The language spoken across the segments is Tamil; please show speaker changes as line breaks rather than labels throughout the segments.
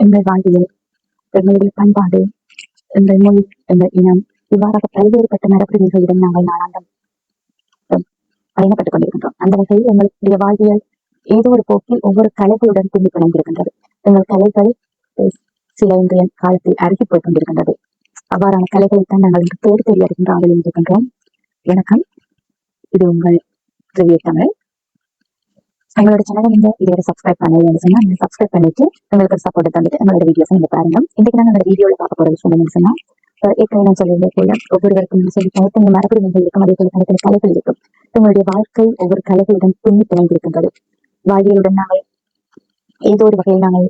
எங்கள் வாழ்வியல் எங்களுடைய பண்பாடு இந்த மொழி இந்த இனம் இவ்வாறாக பல்வேறுபட்ட மரபுரிமைகளுடன் நாங்கள் நாளாந்தம் பயணப்பட்டுக் கொண்டிருக்கின்றோம். அந்த வகையில் எங்களுடைய வாழ்வியல் ஏதோ ஒரு போக்கில் ஒவ்வொரு கலைகளுடன் பின்னி பிணைந்திருக்கின்றது. எங்கள் கலைகள் சில இன்றைய காலத்தில் அருகி போய் கொண்டிருக்கின்றது. அவ்வாறான கலைகளைத்தான் நாங்கள் இன்று தேடி தேடி அறிகின்ற ஆவலில் இருக்கின்றோம் வணக்கம். இது உங்கள் தமிழ். எங்களோட சேனலை நீங்க இதுவரை சப்ஸ்கிரைப் பண்ணலைன்னு சொன்னா நீங்க சப்ஸ்கிரைப் பண்ணிட்டு எங்களுக்கு சப்போர்ட் தந்துட்டு எங்களோட வீடியோஸ் நீங்க பாருங்க. இன்னைக்கு நாங்க அந்த வீடியோல பார்க்க போற விஷயம் என்னன்னு சொன்னா ஏற்கனவே நான் சொல்லியிருந்தே போல ஒவ்வொருவருக்கும் சொல்லி தனித்தனி மரபுரிமைகள் இருக்கும். அதே போல தனித்தனி கலைகள் இருக்கும். உங்களுடைய வாழ்க்கை ஒவ்வொரு கலைகளுடன் பின்னி பிணைந்திருக்கின்றது. வாழ்வியலுடன் நாங்கள் ஏதோ ஒரு வகையில் நாங்கள்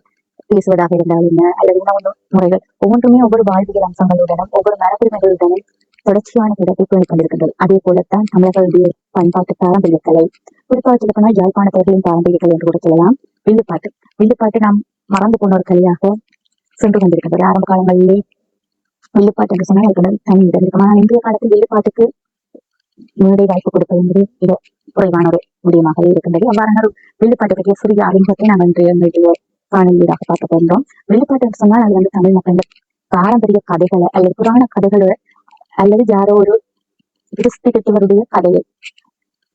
பேசுவதாக இருந்தால் என்ன? அல்லது உணவு முறைகள் ஒவ்வொன்றுமே ஒவ்வொரு வாழ்வியல் அம்சங்களுடனும் ஒவ்வொரு மரபுரிமைகளுடனும் தொடர்ச்சியான இடத்தை பேணிக் கொண்டிருக்கின்றது அதே போலத்தான் தமிழர்களுடைய பண்பாட்டு பாரம்பரிய கலை குறிப்பாக சொல்ல போனால் யாழ்ப்பாணத்தவர்களின் என்று கூட சொல்லலாம். வில்லுப்பாட்டு. வில்லுப்பாட்டு நாம் மறந்து போன ஒரு கலையாக சென்று கொண்டிருக்கிறது ஆரம்ப காலங்களிலே வில்லுப்பாட்டு என்று சொன்னால் அதுக்கு தனி இடம் இருக்கும் ஆனால் இன்றைய காலத்தில் வில்லுப்பாட்டுக்கு மேடை வாய்ப்பு கொடுப்பது என்பது மிக குறைவான ஒரு முடியமாகவே இருக்கின்றது. அவ்வாறான ஒரு வில்லுப்பாட்டு பற்றிய சிறிய அறிமுகத்தை நாம் இன்றைய வீடியோ காணொலியாக பார்க்க போகிறோம் வில்லுப்பாட்டு என்று சொன்னால் அது வந்து தமிழ் மக்களின் பாரம்பரிய கதைகளை அல்லது புராண கதைகளை அல்லது யாரோ ஒரு கிறிஸ்து கட்டுவருடைய கதையை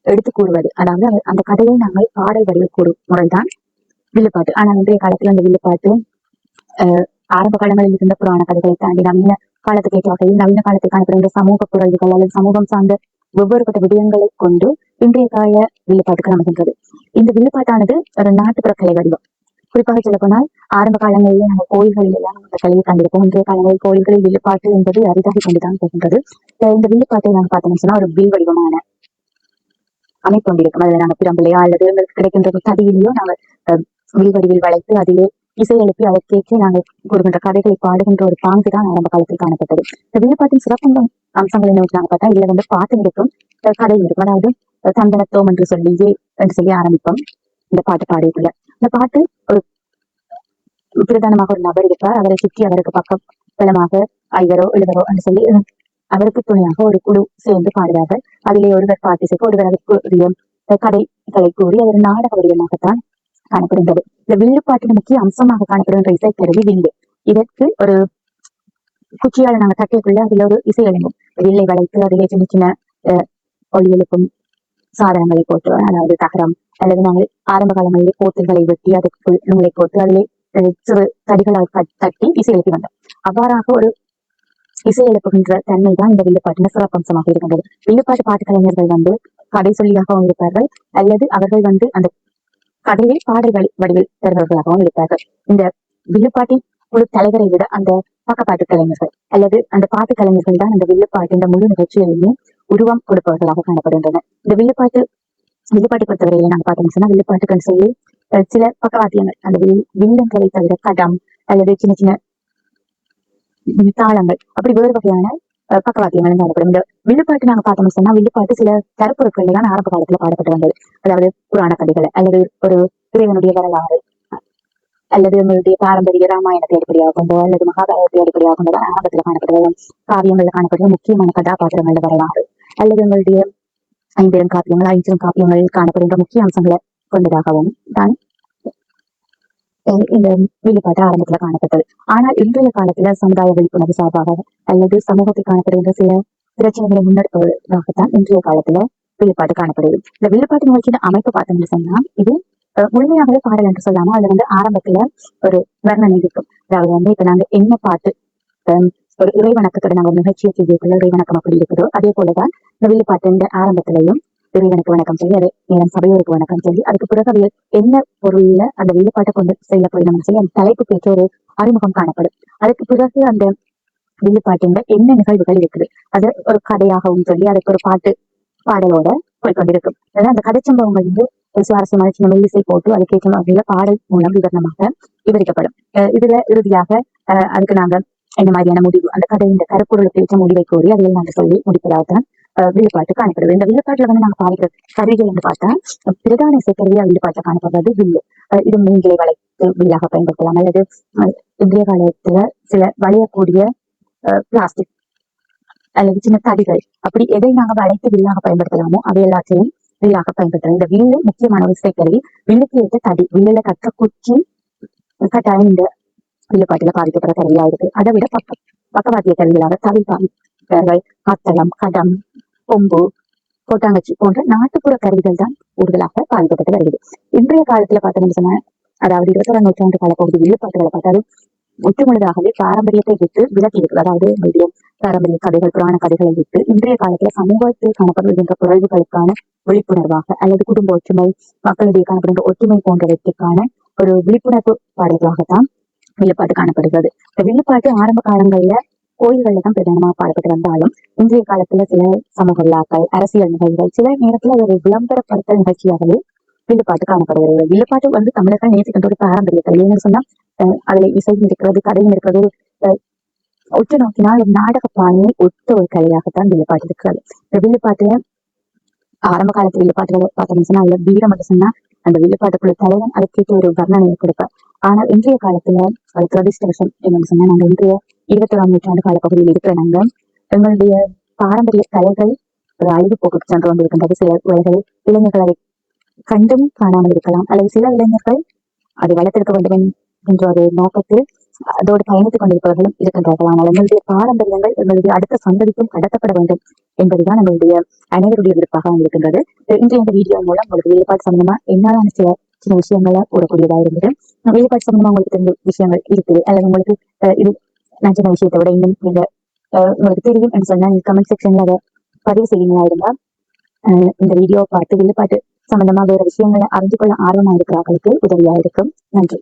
எடுத்து கூறுவது. அதாவது அந்த- கதையை நாங்கள் பாடல் வடிவில் கூறும் முறைதான் வில்லுப்பாட்டு. ஆனால் இன்றைய காலத்தில் அந்த வில்லுப்பாட்டு அஹ், ஆரம்ப காலங்களில் இருந்த புராண கதைகளை தாண்டி நவீன காலத்துக்கு ஏற்ற வகையில் நவீன காலத்தில் காணப்படுகின்ற சமூக குரல்கள் அல்லது சமூகம் சார்ந்த வெவ்வேறுபட்ட விடயங்களை கொண்டு இன்றைய கால வில்லுப்பாட்டுக்கு அமைகின்றது இந்த வில்லுப்பாட்டானது ஒரு நாட்டுப்புற கலை வடிவம். குறிப்பாக சொல்ல போனால் ஆரம்ப காலங்களிலே நம்ம கோயில்களில் எல்லாம் இந்த கலையை கண்டிருப்போம். இன்றைய காலங்களில் கோயில்களில் வில்லுப்பாட்டு என்பது அரிதாகி கொண்டுதான் போகின்றது. இந்த வில்லுப்பாட்டை நாங்கள் பார்த்தோம்னு சொன்னா ஒரு வில் வடிவமான அமைப்பு கொண்டிருக்கும் அதுல நாங்க பிரம்பலையா அல்லது எங்களுக்கு கிடைக்கின்ற தடியிலையோ நாங்கள் வில்வடிவில் வளைத்து அதிலே இசை எழுப்பி அதற்கேற்று நாங்கள் கூறுகின்ற கதைகளை பாடுகின்ற ஒரு பாங்கு தான் ஆரம்ப காலத்தில் காணப்பட்டது. இந்த வில்லுப்பாட்டின் சிறப்பு அம்சங்களை நோக்கி நாங்கள் பார்த்தா இதுல வந்து பாட்டு இருக்கும் கதை இருக்கும் அதாவது அஹ், தந்தனத்தோம் என்று சொல்லி என்று சொல்லி ஆரம்பிப்போம் இந்த பாட்டு பாடியதுல. இந்த பாட்டு ஒரு பிரதானமாக ஒரு நபர் இருப்பார். அவரை சுற்றி அவருக்கு பக்கம் பலமாக ஐவரோ எழுவரோ என்று சொல்லி அவருக்கு துணையாக ஒரு குழு சேர்ந்து பாடுவார்கள். அதிலே ஒருவர் பாட்டு செய்ய ஒருவர் அதற்குரிய கதைகளை கூறி அது ஒரு நாடக வடிவமாகத்தான் காணப்படுகிறது இந்த வில்லுப்பாட்டின் முக்கிய அம்சமாக காணப்படுகின்ற கருவி வில்லு. இதற்கு ஒரு குச்சியால் நாங்க தட்டியக்குள்ள அதில் ஒரு இசை எழுங்கும் வில்லை வளைத்து அதிலே சின்ன சின்ன அஹ், எழுப்பும் சாதனங்களை போட்டு அதாவது தகரம் அல்லது நாங்கள் ஆரம்ப காலங்களிலே கோத்துகளை வெட்டி அதற்குள் நூலை போட்டு அதிலே சிறு தடிகளால் தட்டி இசை எழுப்பி வந்தோம். அவ்வாறாக ஒரு இசை எழுப்புகின்ற தன்மை தான் இந்த வில்லுப்பாட்டின சிறப்பம்சமாக இருக்கின்றது. வில்லுப்பாட்டு பாட்டு கலைஞர்கள் வந்து கதை சொல்லியாகவும் இருப்பார்கள் அல்லது அவர்கள் வந்து அந்த கதையை பாடல்கள் வடிவில் தருபவர்களாகவும் இருப்பார்கள். இந்த வில்லுப்பாட்டின் குழு தலைவரை விட அந்த பக்கப்பாட்டு கலைஞர்கள் அல்லது அந்த பாட்டு கலைஞர்கள் தான் அந்த வில்லுப்பாட்டு இந்த முழு நிகழ்ச்சியிலுமே உருவம் கொடுப்பவர்களாக காணப்படுகின்றனர் இந்த வில்லுப்பாட்டு வில்லுப்பாட்டை பொறுத்தவரையில நாங்க பார்த்தோம்னு சொன்னா வில்லுப்பாட்டுக்குன்னு சொல்லி சில பக்கவாத்தியங்கள் அந்த வில் வில்லங்களை தவிர கடம் அல்லது சின்ன சின்ன தாளங்கள் அப்படி வேறு வகையான பக்கவாத்தியங்கள் காணப்படும் இந்த வில்லுப்பாட்டு நாங்க பார்த்தோம்னு சொன்னா வில்லுப்பாட்டு சில கருப்பொருட்கள் தான் ஆரம்ப காலத்துல பாடப்பட்டு வந்தது. அதாவது புராண கதைகள் அல்லது ஒரு இறைவனுடைய வரலாறு அல்லது நம்மளுடைய பாரம்பரிய ராமாயணத்தை அடிப்படையாக கொண்டோ அல்லது மகாபாரதத்தை அடிப்படையாக கொண்டோ ஆரம்பத்தில் காணப்படுவது காவியங்கள்ல காணப்படுற முக்கியமான கதாபாத்திரங்கள் வரலாறு. அல்லது உங்களுடைய ஐம்பெரும் காப்பியங்கள் ஐம்பெரும் காப்பியங்கள் காணப்படுகின்ற முக்கிய அம்சங்களை கொண்டதாகவும் தான் இந்த வில்லுப்பாட்டு ஆரம்பத்துல காணப்பட்டது ஆனால் இன்றைய காலத்துல சமுதாய விழிப்புணர்வு சார்பாக அல்லது சமூகத்தில் காணப்படுகின்ற சில பிரச்சனைகளை முன்னெடுப்பதாகத்தான் இன்றைய காலத்துல வில்லுப்பாட்டு காணப்படுது இந்த வெளிப்பாட்டு நிகழ்ச்சியின் அமைப்பு பார்த்தோம்னு சொன்னா இது முழுமையாகவே பாடல் என்று சொல்லாம அதுல வந்து ஆரம்பத்துல ஒரு வர்ணனை இருக்கும் அதாவது வந்து இப்ப நாங்க என்ன பாட்டு ஒரு இறைவணக்கத்தோட நாங்க ஒரு நிகழ்ச்சியை செய்யக்குள்ள இறைவணக்கம் அப்படி இருக்குதோ அதே போலதான் இந்த வெளிப்பாட்டு ஆரம்பத்திலையும் இறைவனுக்கு வணக்கம் சொல்லி அது நேரம் சபையோருக்கு வணக்கம் சொல்லி அதுக்கு பிறகு அது என்ன பொருள்ல அந்த வெளிப்பாட்டை கொண்டு செய்ய போயிடணும் சொல்லி அந்த தலைப்பு பெற்ற ஒரு அறிமுகம் காணப்படும். அதுக்கு பிறகு அந்த வில்லுப்பாட்டின் என்ன நிகழ்வுகள் இருக்குது? அது ஒரு கதையாகவும் சொல்லி அதுக்கு ஒரு பாட்டு பாடலோட போய்கொண்டிருக்கும் அதாவது அந்த கதை சம்பவங்கள் வந்து ஒரு சுவாரஸ்யமான சின்ன மெல்லிசை போட்டு அதுக்கேற்ற வகையில பாடல் மூலம் விவரணமாக விவரிக்கப்படும். அஹ் இதுல இறுதியாக அதுக்கு நாங்க இந்த மாதிரியான முடிவு அந்த கதை இந்த கருப்பொருளுக்கு ஏற்ற முடிவை கோரி அதில் நாங்கள் சொல்லி முடிப்பதாக தான் வில்லுப்பாட்டு காணப்படுது இந்த வில்லுப்பாட்டுல வந்து நாங்க பாடுற கருவிகள் வந்து பார்த்தா பிரதான இசைக்கருவியா வில்லுப்பாட்டை காணப்படுறது வில்லு. இது மீன்களை வளைத்து வில்லாக பயன்படுத்தலாம். அல்லது அஹ் இன்றைய காலத்துல சில வளையக்கூடிய பிளாஸ்டிக் அல்லது சின்ன தடிகள். அப்படி எதை நாங்க வளைத்து வில்லாக பயன்படுத்தலாமோ அதை எல்லாத்தையும் வில்லாக பயன்படுத்தலாம். இந்த வில்லு முக்கியமான ஒரு இசைக்கருவி வில்லுக்கு ஏற்ற தடி வில்லுல கற்ற குச்சி கட்டாயம் இந்த வில்லுப்பாட்டுல பாதிக்கப்படுற கருவியா இருக்கு. அதை விட பக்க பக்கவாத்திய கருவிகளாக தவில் கத்தளம் கடம் கொம்பு கோட்டாங்கச்சி போன்ற நாட்டுப்புற கருவிகள் தான் கூடுதலாக பாதிக்கப்பட்டு வருகிறது. இன்றைய காலத்துல பார்த்தோம்னு சொன்னா அதாவது இருபத்தொராம் நூற்றாண்டு கால பகுதி வில்லுப்பாட்டுகளை பார்த்தாலும் முற்றுமுழுதாகவே பாரம்பரியத்தை விட்டு விலக்கி இருக்குது அதாவது நம்முடைய பாரம்பரிய கதைகள் புராண கதைகளை விட்டு இன்றைய காலத்துல சமூகத்தில் காணப்படுகின்ற குறைவுகளுக்கான விழிப்புணர்வாக அல்லது குடும்ப ஒற்றுமை மக்களிடையே காணப்படுகின்ற ஒற்றுமை போன்றவற்றுக்கான ஒரு விழிப்புணர்வு பாடல்களாகத்தான் வில்லுப்பாட்டு காணப்படுகிறது. இந்த வெளிப்பாட்டு ஆரம்ப காலங்கள்ல கோயில்கள்ல தான் பிரதானமாக பாடப்பட்டு வந்தாலும் இன்றைய காலத்துல சில சமூக விழாக்கள் அரசியல் நிகழ்வுகள் சில நேரத்துல ஒரு விளம்பரப்படுத்தல் நிகழ்ச்சியாகவே வில்லுப்பாட்டு காணப்படுகிறது. வில்லுப்பாட்டு வந்து தமிழர்கள் நேசிக்கின்ற ஒரு பாரம்பரிய கல்வி சொன்னா அதுல இசையும் இருக்கிறது கதையும் இருக்கிறது உற்று நோக்கினால் நாடக பாணியை ஒத்த ஒரு கலையாகத்தான் வில்லுப்பாட்டு இருக்கிறது. இந்த வில்லுப்பாட்டுல ஆரம்ப காலத்து வில்லுப்பாட்டு பார்த்தோம்னு சொன்னா அதுல வீரம் சொன்னா அந்த வில்லுப்பாட்டுக்குள்ள தலைவன் அதுக்கேற்ற ஒரு வர்ணனையை கொடுப்பார். ஆனால் இன்றைய காலத்துல அது துரதிஷ்டவசம் என்னன்னு சொன்னா நாங்க இன்றைய இருபத்தோராம் நூற்றாண்டு காலப்பகுதியில் இருக்கிற நாங்க எங்களுடைய பாரம்பரிய கலைகள் ஒரு அழிவு போக்கு சென்று கொண்டிருக்கின்றது சில வேளைகளில் இளைஞர்கள் அதை கண்டும் காணாமல் இருக்கலாம். அல்லது சில இளைஞர்கள் அதை வளர்த்திருக்க வேண்டும் என்ற ஒரு நோக்கத்தில் அதோடு பயணித்துக் கொண்டிருப்பவர்களும் இருக்கின்றார்கள். ஆனால் எங்களுடைய பாரம்பரியங்கள் எங்களுடைய அடுத்த சந்ததிக்கும் கடத்தப்பட வேண்டும் என்பதுதான் எங்களுடைய அனைவருடைய விருப்பாக இருக்கின்றது. இன்றைய இந்த வீடியோ மூலம் உங்களுக்கு வேலைப்பாடு சம்பந்தமா என்னாலான சில சில விஷயங்களை கூறக்கூடியதா இருந்தது. வேலைப்பாடு சம்பந்தமா உங்களுக்கு தெரிஞ்ச விஷயங்கள் இருக்குது. அல்லது உங்களுக்கு இது நான் சின்ன விஷயத்தை விட இன்னும் நீங்க உங்களுக்கு தெரியும் என்று சொன்னா நீங்க கமெண்ட் செக்ஷன்ல அதை பதிவு செய்யுங்களா இருந்தா இந்த வீடியோ பார்த்து வில்லுப்பாட்டு சம்பந்தமா வேற விஷயங்களை அறிந்து கொள்ள ஆர்வமா இருக்கிறவர்களுக்கு உதவியா இருக்கும். நன்றி.